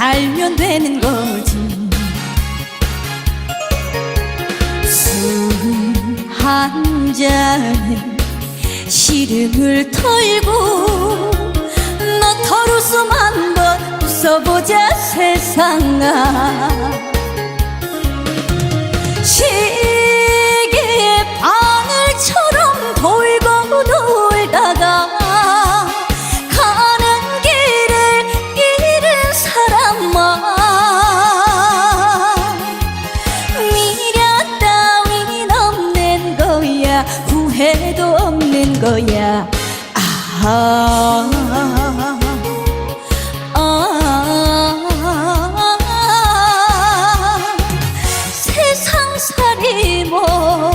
살면 되는 거지. 술 한 잔은 시름을 털고 너 털 웃음 한번 웃어보자 세상아 세상살이 뭐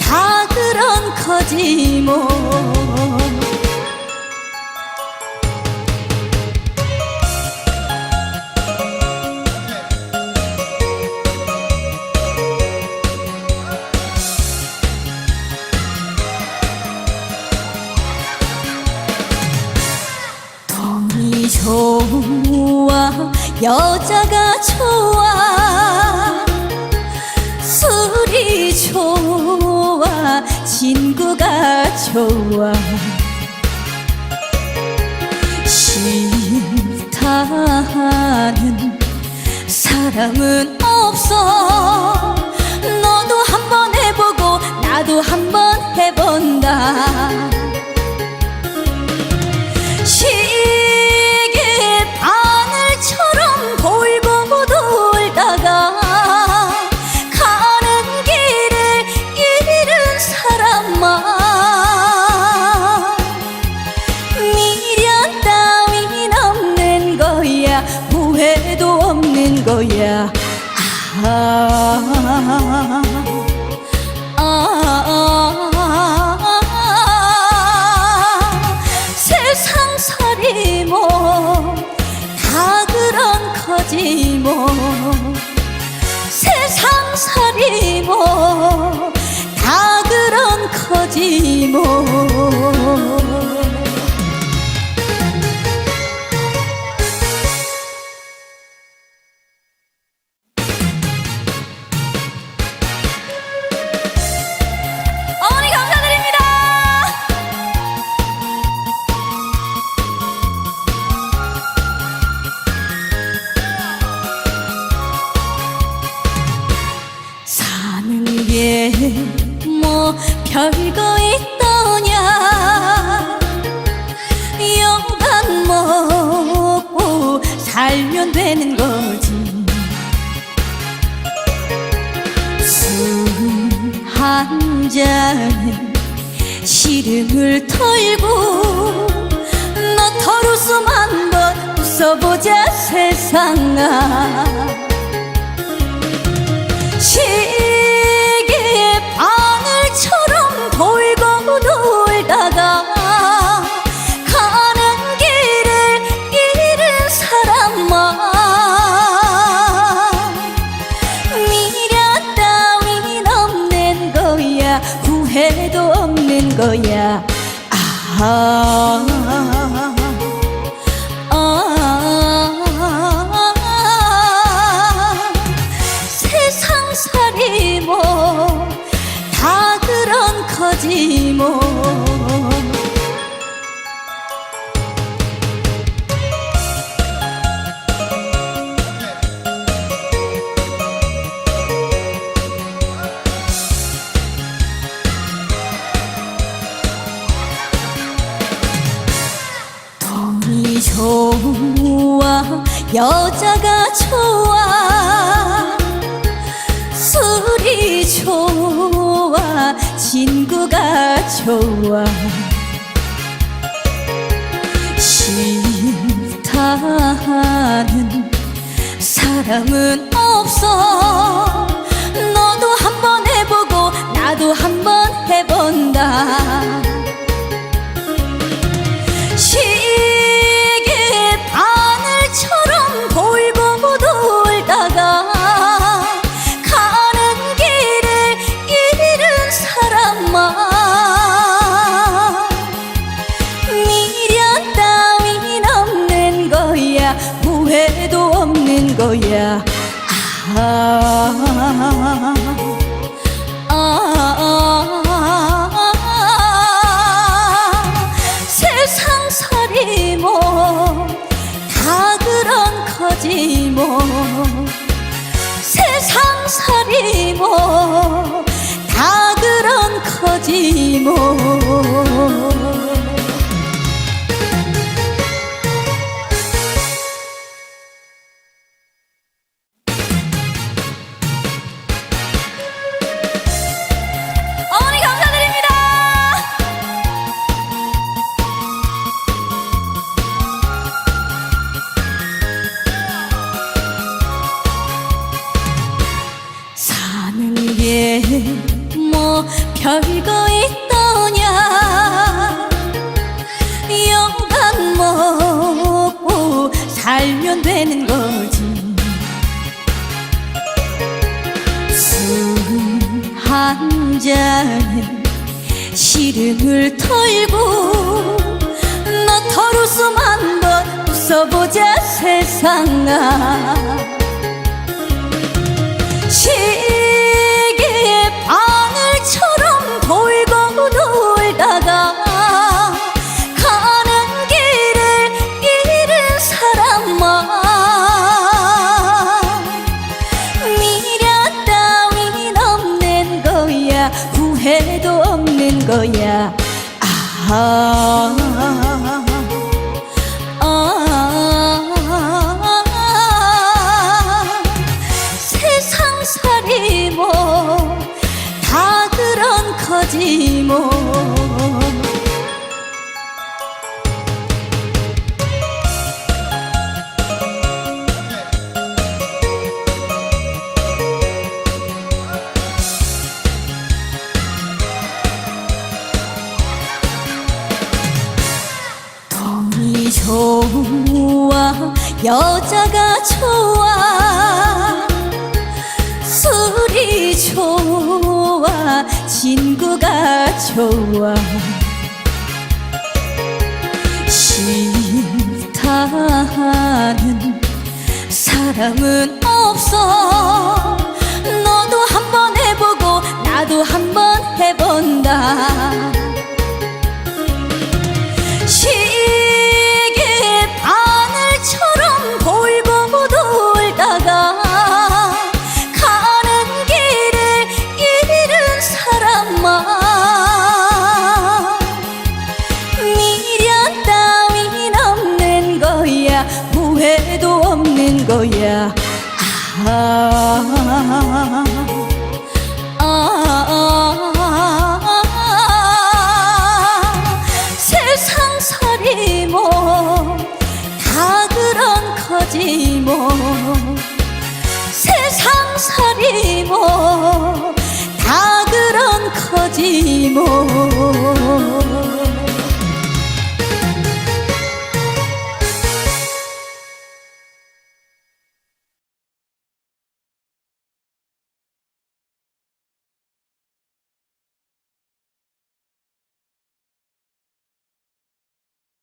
다 그런 거지 뭐 좋아 여자가 좋아. 술이 좋아 친구가 좋아. 싫다는 사람은 없어. 너도 한번 해보고 나도 한번 해본다 후회도 없는 거야. 아, 아, 별거 있더냐. 여간 먹고 살면 되는 거지. 술 한 잔은 시름을 털고 너 털 웃음 한번 웃어보자 세상아 아, 아, 여자가 좋아. 술이 좋아. 친구가 좋아. 싫다는 사람은 없어. 너도 한번 해보고 나도 한번 해본다 살지 뭐. 세상살이 뭐 다 그런 거지 뭐. 사는 게뭐 별거 있더냐? 영감 먹고 살면 되는 거지. 술 한 잔은 시름을 털고 너 털 웃음 한번 웃어보자 세상아 아, 아, 세상살이 뭐 다 그런 거지 뭐 여자가 좋아. 술이 좋아. 친구가 좋아. 싫다는 사람은 없어. 너도 한번 해보고 나도 한번 해본다